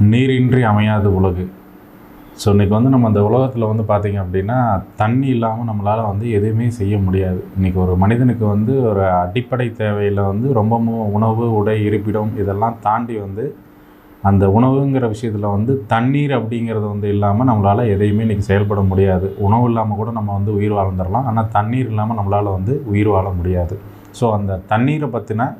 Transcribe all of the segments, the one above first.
நீரின்றி அமையாத உலகு. ஸோ இன்றைக்கி வந்து நம்ம அந்த உலகத்தில் வந்து பார்த்திங்க அப்படின்னா தண்ணி இல்லாமல் நம்மளால் வந்து எதுவுமே செய்ய முடியாது. இன்றைக்கி ஒரு மனிதனுக்கு வந்து ஒரு அடிப்படை தேவையில் வந்து ரொம்பவும் உணவு உடை இருப்பிடம் இதெல்லாம் தாண்டி வந்து அந்த உணவுங்கிற விஷயத்தில் வந்து தண்ணீர் அப்படிங்கிறது வந்து இல்லாமல் நம்மளால் எதையுமே இன்றைக்கி செயல்பட முடியாது. உணவு இல்லாமல் கூட நம்ம வந்து உயிர் வாழ்ந்துடலாம் ஆனால் தண்ணீர் இல்லாமல் நம்மளால் வந்து உயிர் வாழ முடியாது. ஸோ அந்த தண்ணீரை பற்றின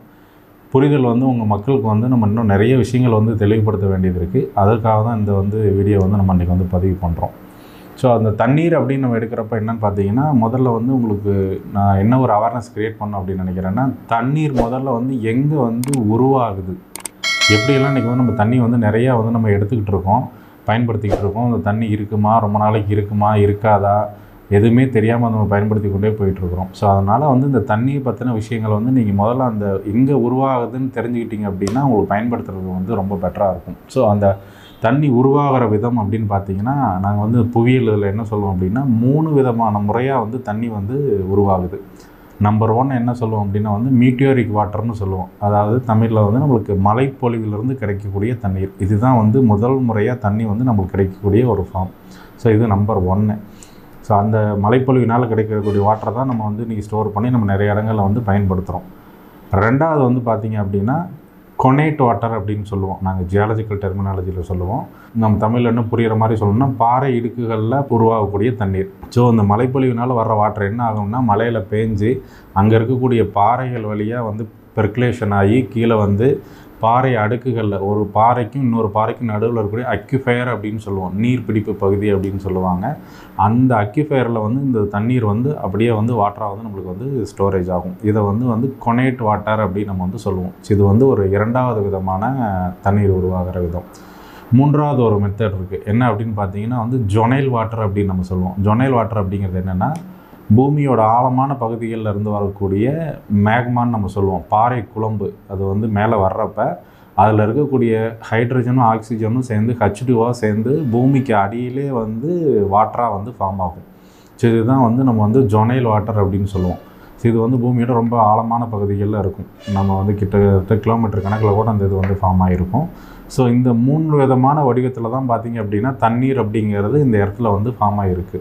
புரிதல் வந்து உங்கள் மக்களுக்கு வந்து நம்ம இன்னும் நிறைய விஷயங்கள் வந்து தெளிவுபடுத்த வேண்டியது இருக்குது அதற்காக தான் இந்த வந்து வீடியோ வந்து நம்ம இன்றைக்கி வந்து பதிவு பண்ணுறோம் ஸோ அந்த தண்ணீர் அப்படின்னு நம்ம எடுக்கிறப்ப என்னன்னு பார்த்தீங்கன்னா முதல்ல வந்து உங்களுக்கு நான் என்ன ஒரு அவேர்னஸ் க்ரியேட் பண்ணோம் அப்படின்னு நினைக்கிறேன்னா தண்ணீர் முதல்ல வந்து எங்கே வந்து உருவாகுது? எப்படியெல்லாம் இன்றைக்கி வந்து நம்ம தண்ணி வந்து நிறையா வந்து நம்ம எடுத்துக்கிட்டு இருக்கோம் பயன்படுத்திக்கிட்டு இருக்கோம் அந்த தண்ணி இருக்குமா ரொம்ப நாளைக்கு இருக்குமா இருக்காதா? எதுவுமே தெரியாமல் நம்ம பயன்படுத்தி கொண்டே போயிட்டுருக்குறோம். ஸோ அதனால் வந்து இந்த தண்ணியை பற்றின விஷயங்கள் வந்து நீங்கள் முதல்ல அந்த எங்கே உருவாகுதுன்னு தெரிஞ்சுக்கிட்டீங்க அப்படின்னா உங்களுக்கு பயன்படுத்துறது வந்து ரொம்ப பெட்டராக இருக்கும். ஸோ அந்த தண்ணி உருவாகிற விதம் அப்படின்னு பார்த்தீங்கன்னா நாங்கள் வந்து புவியியலில் என்ன சொல்லுவோம் அப்படின்னா மூணு விதமான முறையாக வந்து தண்ணி வந்து உருவாகுது. நம்பர் ஒன் என்ன சொல்லுவோம் அப்படின்னா வந்து மீட்டியோரிக் வாட்டர்னு சொல்லுவோம். அதாவது தமிழில் வந்து நம்மளுக்கு மலைப்பொழிவிலிருந்து கிடைக்கக்கூடிய தண்ணீர். இதுதான் வந்து முதல் முறையாக தண்ணி வந்து நம்மளுக்கு கிடைக்கக்கூடிய ஒரு ஃபார்ம் ஸோ இது நம்பர் ஒன்று ஸோ அந்த மலைப்பொழிவினால் கிடைக்கக்கூடிய வாட்டரை தான் நம்ம வந்து இன்றைக்கி ஸ்டோர் பண்ணி நம்ம நிறைய இடங்களில் வந்து பயன்படுத்துகிறோம் ரெண்டாவது வந்து பார்த்திங்க அப்படின்னா கொனேட் வாட்டர் அப்படின்னு சொல்லுவோம். நாங்கள் ஜியாலஜிக்கல் டெர்மினாலஜியில் சொல்லுவோம். நம்ம தமிழில் என்ன புரிகிற மாதிரி சொல்லணும்னா பாறை இடுக்குகளில் உருவாகக்கூடிய தண்ணீர். ஸோ அந்த மலைப்பொழிவினால் வர்ற வாட்டர் என்ன ஆகும்னா மலையில் பேஞ்சு அங்கே இருக்கக்கூடிய பாறைகள் வழியாக வந்து பெர்குலேஷன் ஆகி கீழே வந்து பாறை அடுக்குகளில் ஒரு பாறைக்கும் இன்னொரு பாறைக்கும் நடுவில் இருக்கக்கூடிய அக்யூஃபயர் அப்படின்னு சொல்லுவோம். நீர் பிடிப்பு பகுதி அப்படின்னு சொல்லுவாங்க. அந்த அக்யூஃபயரில் வந்து இந்த தண்ணீர் வந்து அப்படியே வந்து வாட்டராக வந்து நம்மளுக்கு வந்து ஸ்டோரேஜ் ஆகும். இதை வந்து வந்து கொனேட் வாட்டர் அப்படின்னு நம்ம வந்து சொல்லுவோம். இது வந்து ஒரு இரண்டாவது விதமான தண்ணீர் உருவாகிற விதம். மூன்றாவது ஒரு மெத்தட் இருக்குது என்ன அப்படின்னு பார்த்தீங்கன்னா வந்து ஜொனைல் வாட்டர் அப்படின்னு நம்ம சொல்லுவோம். ஜொனைல் வாட்டர் அப்படிங்கிறது என்னென்னா பூமியோட ஆழமான பகுதிகளில் இருந்து வரக்கூடிய மேக்மான்னு நம்ம சொல்லுவோம். பாறை குழம்பு. அது வந்து மேலே வர்றப்ப அதில் இருக்கக்கூடிய ஹைட்ரஜனும் ஆக்சிஜனும் சேர்ந்து ஹச்டுவாக சேர்ந்து பூமிக்கு அடியிலே வந்து வாட்டராக வந்து ஃபார்ம் ஆகும். ஸோ இதுதான் வந்து நம்ம வந்து ஜொனைல் வாட்டர் அப்படின்னு சொல்லுவோம். ஸோ இது வந்து பூமியோட ரொம்ப ஆழமான பகுதிகளில் இருக்கும். நம்ம வந்து கிட்டத்தட்ட கிலோமீட்டர் கணக்கில் கூட அந்த இது வந்து ஃபார்ம் ஆகிருக்கும் ஸோ இந்த மூன்று விதமான வடிவத்தில் தான் பார்த்தீங்க அப்படின்னா தண்ணீர் அப்படிங்கிறது இந்த இடத்துல வந்து ஃபார்ம் ஆகிருக்கு